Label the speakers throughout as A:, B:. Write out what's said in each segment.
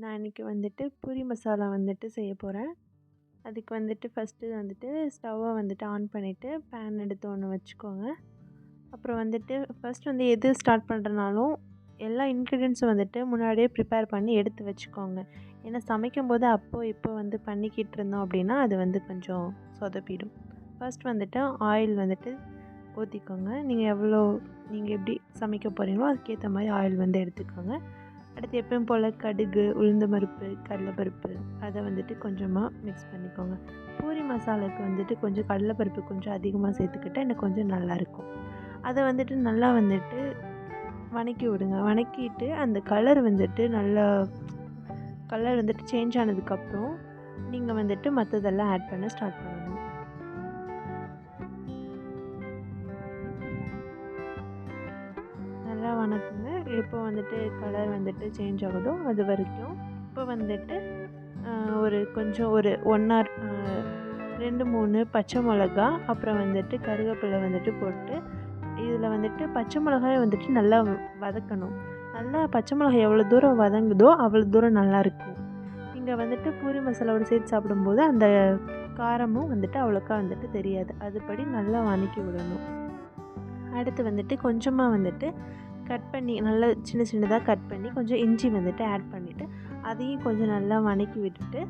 A: நான் இன்றைக்கி வந்துட்டு பூரி மசாலா வந்துட்டு செய்ய போகிறேன் அதுக்கு வந்துட்டு ஃபஸ்ட்டு வந்துட்டு ஸ்டவ்வை வந்துட்டு ஆன் பண்ணிவிட்டு பேன் எடுத்து ஒன்று வச்சுக்கோங்க. அப்புறம் வந்துட்டு ஃபஸ்ட் வந்து எது ஸ்டார்ட் பண்ணுறனாலும் எல்லா இன்க்ரீடியன்ஸும் வந்துட்டு முன்னாடியே ப்ரிப்பேர் பண்ணி எடுத்து வச்சுக்கோங்க. ஏன்னா சமைக்கும் போது இப்போ வந்து பண்ணிக்கிட்டு இருந்தோம் அப்படின்னா அது வந்து கொஞ்சம் சொதப்பிடும். ஃபர்ஸ்ட் வந்துட்டு ஆயில் வந்துட்டு ஊற்றிக்கோங்க நீங்கள் எவ்வளோ நீங்கள் எப்படி சமைக்க போகிறீங்களோ அதுக்கேற்ற மாதிரி ஆயில் வந்து எடுத்துக்கோங்க. அடுத்து எப்பயும் போல் கடுகு உளுந்த பருப்பு கடலைப்பருப்பு அதை வந்துட்டு கொஞ்சமாக மிக்ஸ் பண்ணிக்கோங்க. பூரி மசாலாவுக்கு வந்துட்டு கொஞ்சம் கடலைப்பருப்பு கொஞ்சம் அதிகமாக சேர்த்துக்கிட்டால் எனக்கு கொஞ்சம் நல்லாயிருக்கும் அதை வந்துட்டு நல்லா வந்துட்டு வணக்கி விடுங்க. வணக்கிட்டு அந்த கலர் வந்துட்டு நல்லா கலர் வந்துட்டு சேஞ்ச் ஆனதுக்கப்புறம் நீங்கள் வந்துட்டு மற்றதெல்லாம் ஆட் பண்ண ஸ்டார்ட் பண்ணணும் நல்லா வணக்குங்க. இப்போ வந்துட்டு கலர் வந்துட்டு சேஞ்ச் ஆகுதோ அது வரைக்கும். இப்போ வந்துட்டு ஒரு கொஞ்சம் ஒரு ஒன் ஆர் ரெண்டு மூணு பச்சை மிளகா அப்புறம் வந்துட்டு கருவேப்பிலை வந்துட்டு போட்டு இதில் வந்துட்டு பச்சை மிளகாய் வந்துட்டு நல்லா வதக்கணும். நல்லா பச்சை மிளகாய் எவ்வளோ தூரம் வதங்குதோ அவ்வளோ தூரம் நல்லாயிருக்கும் நீங்கள் வந்துட்டு பூரி மசாலாவோட சேர்த்து சாப்பிடும்போது அந்த காரமும் வந்துட்டு அவ்வளோக்கா வந்துட்டு தெரியாது. அதுபடி நல்லா வதக்கி விடணும். அடுத்து வந்துட்டு கொஞ்சமாக வந்துட்டு கட் பண்ணி நல்லா சின்ன சின்னதாக கட் பண்ணி கொஞ்சம் இஞ்சி வந்துட்டு ஆட் பண்ணிவிட்டு அதையும் கொஞ்சம் நல்லா வதக்கி விட்டுட்டு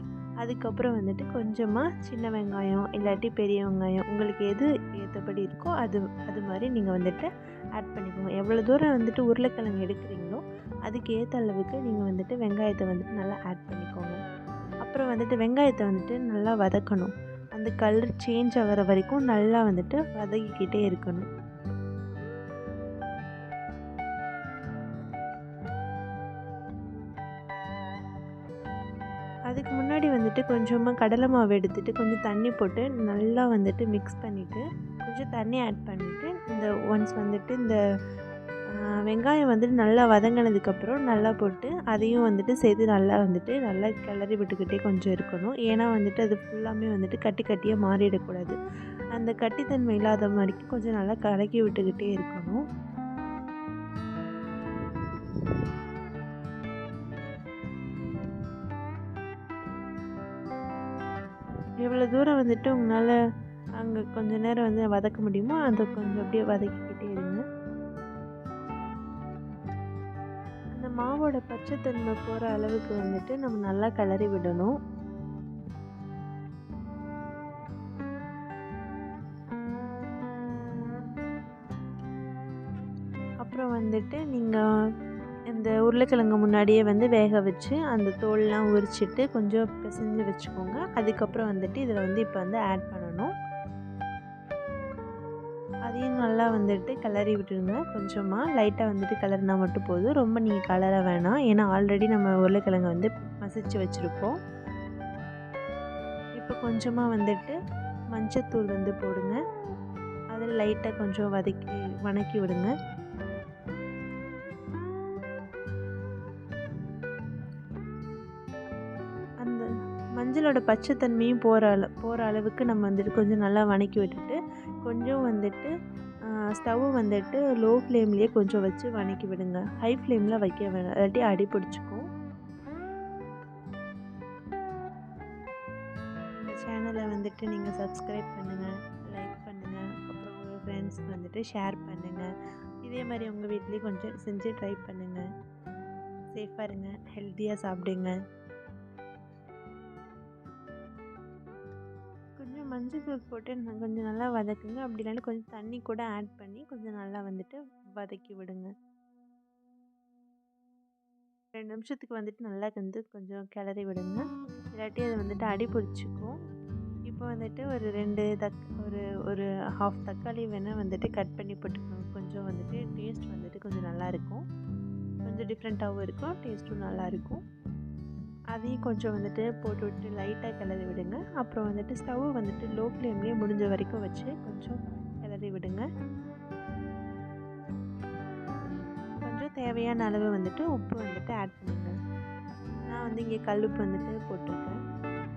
A: அதுக்கப்புறம் வந்துட்டு கொஞ்சமாக சின்ன வெங்காயம் இல்லாட்டி பெரிய வெங்காயம் உங்களுக்கு எது ஏற்றபடி இருக்கோ அது அது மாதிரி நீங்கள் வந்துட்டு ஆட் பண்ணிக்கோங்க. எவ்வளோ தூரம் வந்துட்டு உருளைக்கிழங்கு எடுக்கிறீங்களோ அதுக்கு ஏற்ற அளவுக்கு நீங்கள் வந்துட்டு வெங்காயத்தை வந்துட்டு நல்லா ஆட் பண்ணிக்கோங்க. அப்புறம் வந்துட்டு வெங்காயத்தை வந்துட்டு நல்லா வதக்கணும். அந்த கலர் சேஞ்ச் ஆகிற வரைக்கும் நல்லா வந்துட்டு வதக்கிக்கிட்டே இருக்கணும். அதுக்கு முன்னாடி வந்துட்டு கொஞ்சமாக கடலை மாவு எடுத்துகிட்டு கொஞ்சம் தண்ணி போட்டு நல்லா வந்துட்டு மிக்ஸ் பண்ணிவிட்டு கொஞ்சம் தண்ணி ஆட் பண்ணிவிட்டு இந்த ஒன்ஸ் வந்துட்டு இந்த வெங்காயம் வந்துட்டு நல்லா வதங்கினதுக்கப்புறம் நல்லா போட்டு அதையும் வந்துட்டு சேர்த்து நல்லா வந்துட்டு நல்லா கிளறி விட்டுக்கிட்டே கொஞ்சம் இருக்கணும். ஏன்னா வந்துட்டு அது ஃபுல்லாமே வந்துட்டு கட்டி கட்டியாக மாறிடக்கூடாது. அந்த கட்டித்தன்மை இல்லாத மாதிரிக்கு கொஞ்சம் நல்லா கலக்கி விட்டுக்கிட்டே இருக்கணும். எவ்வளோ தூரம் வந்துட்டு உங்களால் அங்கே கொஞ்சம் நேரம் வந்து வதக்க முடியுமோ அதை கொஞ்சம் அப்படியே வதக்கிக்கிட்டே இருங்க. அந்த மாவோட பச்சைத்தன்மை போகிற அளவுக்கு வந்துட்டு நம்ம நல்லா கிளறி விடணும். அப்புறம் வந்துட்டு நீங்கள் இந்த உருளைக்கிழங்கு முன்னாடியே வந்து வேக வச்சு அந்த தோல்லாம் உரிச்சிட்டு கொஞ்சம் பிசைஞ்சு வச்சுக்கோங்க. அதுக்கப்புறம் வந்துட்டு இதில் வந்து இப்போ வந்து ஆட் பண்ணணும். அதையும் நல்லா வந்துட்டு கிளறி விட்டுருங்க. கொஞ்சமாக லைட்டாக வந்துட்டு கிளறினா மட்டும் போதும். ரொம்ப நீங்கள் கலர வேணாம். ஏன்னா ஆல்ரெடி நம்ம உருளைக்கிழங்கு வந்து மசிச்சு வச்சுருப்போம். இப்போ கொஞ்சமாக வந்துட்டு மஞ்சத்தூள் வந்து போடுங்க. அதில் லைட்டாக கொஞ்சம் வதக்கி வணக்கி விடுங்க. மஞ்சளோட பச்சைத்தன்மையும் போகிற அள போகிற அளவுக்கு நம்ம வந்துட்டு கொஞ்சம் நல்லா வணக்கி விட்டுட்டு கொஞ்சம் வந்துட்டு ஸ்டவ் வந்துட்டு லோ ஃப்ளேம்லேயே கொஞ்சம் வச்சு வணக்கி விடுங்க. ஹை ஃப்ளேமில் வைக்க வேணாம் இல்லாட்டி அடி பிடிச்சிக்கும். இந்த சேனலை வந்துட்டு நீங்கள் சப்ஸ்கிரைப் பண்ணுங்கள் லைக் பண்ணுங்கள் அப்புறம் உங்கள் ஃப்ரெண்ட்ஸ்க்கு வந்துட்டு ஷேர் பண்ணுங்கள் இதே மாதிரி உங்கள் வீட்லேயும் கொஞ்சம் செஞ்சு ட்ரை பண்ணுங்கள் சேஃபாக இருங்க ஹெல்த்தியாக சாப்பிடுங்க. கொஞ்சம் மஞ்சள் தூள் போட்டு கொஞ்சம் நல்லா வதக்குங்க. அப்படி இல்லைன்னா கொஞ்சம் தண்ணி கூட ஆட் பண்ணி கொஞ்சம் நல்லா வந்துட்டு வதக்கி விடுங்க. ரெண்டு நிமிஷத்துக்கு வந்துட்டு நல்லா வந்து கொஞ்சம் கிளறி விடுங்க. இல்லாட்டி அதை வந்துட்டு அடி பிடிச்சிக்கும். இப்போ வந்துட்டு ஒரு ரெண்டு தக் ஒரு ஒரு ஹாஃப் தக்காளி வேணால் வந்துட்டு கட் பண்ணி போட்டுக்கணும் கொஞ்சம் வந்துட்டு டேஸ்ட் வந்துட்டு கொஞ்சம் நல்லாயிருக்கும் கொஞ்சம் டிஃப்ரெண்ட்டாகவும் இருக்கும். டேஸ்ட்டும் நல்லாயிருக்கும் அதையும் கொஞ்சம் வந்துட்டு போட்டு விட்டு லைட்டாக கிளறி விடுங்க. அப்புறம் வந்துட்டு ஸ்டவ் வந்துட்டு லோ ஃப்ளேம்லேயே முடிஞ்ச வரைக்கும் வச்சு கொஞ்சம் கிளறி விடுங்க. கொஞ்சம் தேவையான அளவு வந்துட்டு உப்பு வந்துட்டு ஆட் பண்ணுங்க. நான் வந்து இங்கே கல்லுப்பு வந்துட்டு போட்டிருக்கேன்.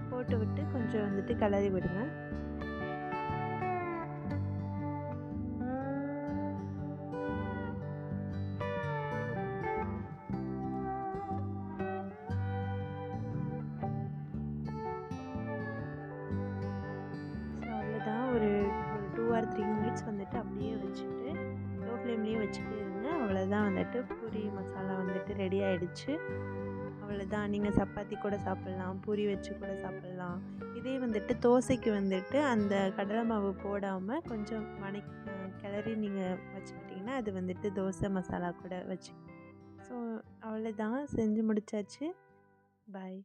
A: போட்டு விட்டு கொஞ்சம் வந்துட்டு கிளறி விடுங்க. வந்துட்டு பூரி மசாலா வந்துட்டு ரெடி ஆகிடுச்சு அவ்வளோதான் நீங்கள் சப்பாத்தி கூட சாப்பிட்லாம் பூரி வச்சு கூட சாப்பிட்லாம். இதே வந்துட்டு தோசைக்கு வந்துட்டு அந்த கடலை மாவு போடாமல் கொஞ்சம் மணி கிளறி நீங்கள் வச்சுக்கிட்டிங்கன்னா அது வந்துட்டு தோசை மசாலா கூட வச்சு ஸோ அவ்வளோதான் செஞ்சு முடிச்சாச்சு. பாய்